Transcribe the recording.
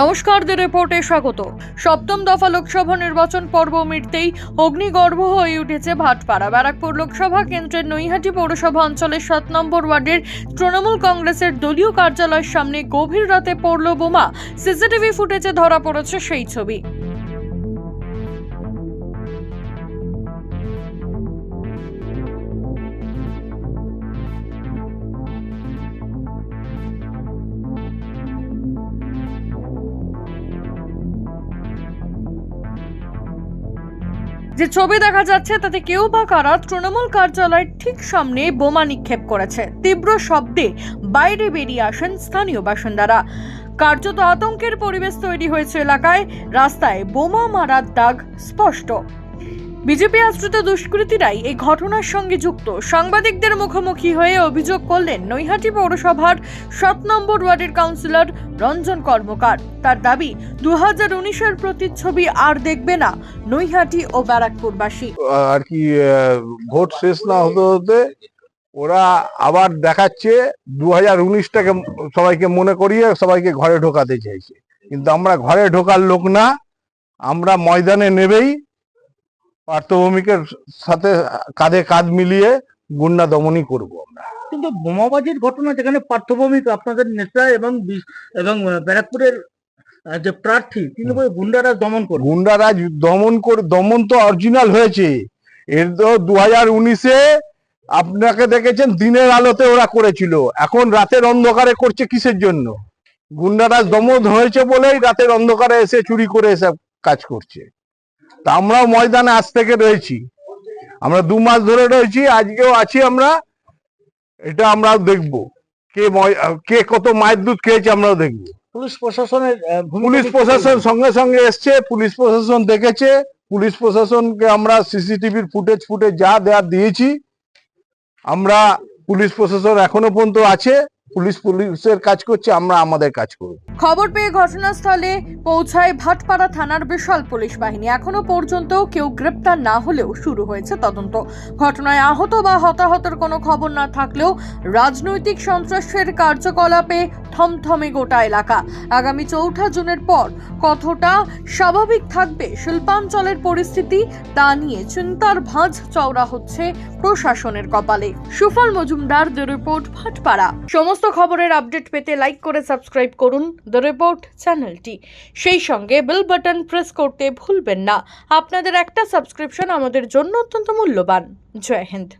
নমস্কার দ্য রিপোর্টে স্বাগত। সপ্তম দফা লোকসভা নির্বাচন পর্ব মিটতেই অগ্নিগর্ভ হয়ে উঠেছে ভাটপাড়া। ব্যারাকপুর লোকসভা কেন্দ্রের নৈহাটি পৌরসভা অঞ্চলের সাত নম্বর ওয়ার্ডের তৃণমূল কংগ্রেসের দলীয় কার্যালয়ের সামনে গভীর রাতে পড়ল বোমা। সিসিটিভি ফুটেজে ধরা পড়েছে সেই ছবি। যে ছবি দেখা যাচ্ছে, তাতে কেউ বা কারা তৃণমূল কার্যালয়ের ঠিক সামনে বোমা নিক্ষেপ করেছে। তীব্র শব্দে বাইরে বেরিয়ে আসেন স্থানীয় বাসিন্দারা। কার্যত আতঙ্কের পরিবেশ তৈরি হয়েছে এলাকায়। রাস্তায় বোমা মারার দাগ স্পষ্ট। বিজেপি আশ্রিত দুষ্কৃতীরাই এই ঘটনার সঙ্গে যুক্ত। সাংবাদিকদের মুখোমুখি হয়ে অভিযোগ করলেন নৈহাটি পৌরসভার সাত নম্বর ওয়ার্ডের কাউন্সিলর রঞ্জন কর্মকার। তার দাবি দু হাজার উনিশের প্রতিচ্ছবি আর দেখবে না নৈহাটি ও ব্যারাকপুরবাসী। আর কি ভোট শেষ না হতে হতে ওরা আবার দেখাচ্ছে দু হাজার উনিশটাকে সবাইকে মনে করিয়ে সবাইকে ঘরে ঢোকাতে চাইছে। কিন্তু আমরা ঘরে ঢোকার লোক না, আমরা ময়দানে নেবেই পার্থভূমিকের সাথে কাঁধে কাঁধ মিলিয়ে গুন্ডা দমনই করব আমরা। কিন্তু বোমাবাজির ঘটনা যেখানে পার্থভূমিক আপনাদের নেতা এবং এবং ব্যারাকপুরের যে প্রার্থী তিনি বলে গুন্ডারা দমন করবে। গুন্ডারাজ দমন করে দমন তো অরিজিনাল হয়েছে। এর তো দু হাজার উনিশে আপনাকে দেখেছেন দিনের আলোতে ওরা করেছিল। এখন রাতের অন্ধকারে করছে কিসের জন্য? গুন্ডারাজ দমন হয়েছে বলেই রাতের অন্ধকারে এসে চুরি করে এসব কাজ করছে। তা আমরাও ময়দানে আজ থেকে রয়েছি। আমরা দু মাস ধরে রয়েছি আজকেও আছি আমরা। এটা আমরাও দেখব। কে কে কত মায়ের দুধ খেয়েছে আমরাও দেখব। পুলিশ প্রশাসনের পুলিশ প্রশাসন সঙ্গে সঙ্গে এসছে পুলিশ প্রশাসন দেখেছে। পুলিশ প্রশাসনকে আমরা সিসিটিভির ফুটেজ ফুটেজ যা দেওয়ার দিয়েছি আমরা পুলিশ প্রশাসন এখনও পর্যন্ত আছে। পুলিশ পুলিশের কাজ করছে, আমরা আমাদের কাজ করব। খবর পেয়ে ঘটনাস্থলে পৌঁছায় ভাটপাড়া থানার বিশাল পুলিশ বাহিনী। এখনও পর্যন্ত কেউ গ্রেপ্তার না হলেও শুরু হয়েছে তদন্ত। ঘটনায় আহত বা হতাহতের কোনো খবর না থাকলেও রাজনৈতিক সন্ত্রাসের কার্যকলাপে থমথমে গোটা এলাকা। আগামী চৌঠা জুনের পর কতটা স্বাভাবিক থাকবে শিল্পাঞ্চলের পরিস্থিতি, তা নিয়ে চিন্তার ভাঁজ চওড়া হচ্ছে প্রশাসনের কপালে। সুফল মজুমদার, দ্য রিপোর্ট, ভাটপাড়া। সমস্ত খবরের আপডেট পেতে লাইক করে সাবস্ক্রাইব করুন দ্য রিপোর্ট চ্যানেলটি। সেই সঙ্গে বেল বাটন প্রেস করতে ভুলবেন না। আপনাদের একটা সাবস্ক্রিপশন আমাদের জন্য অত্যন্ত মূল্যবান। জয় হিন্দ।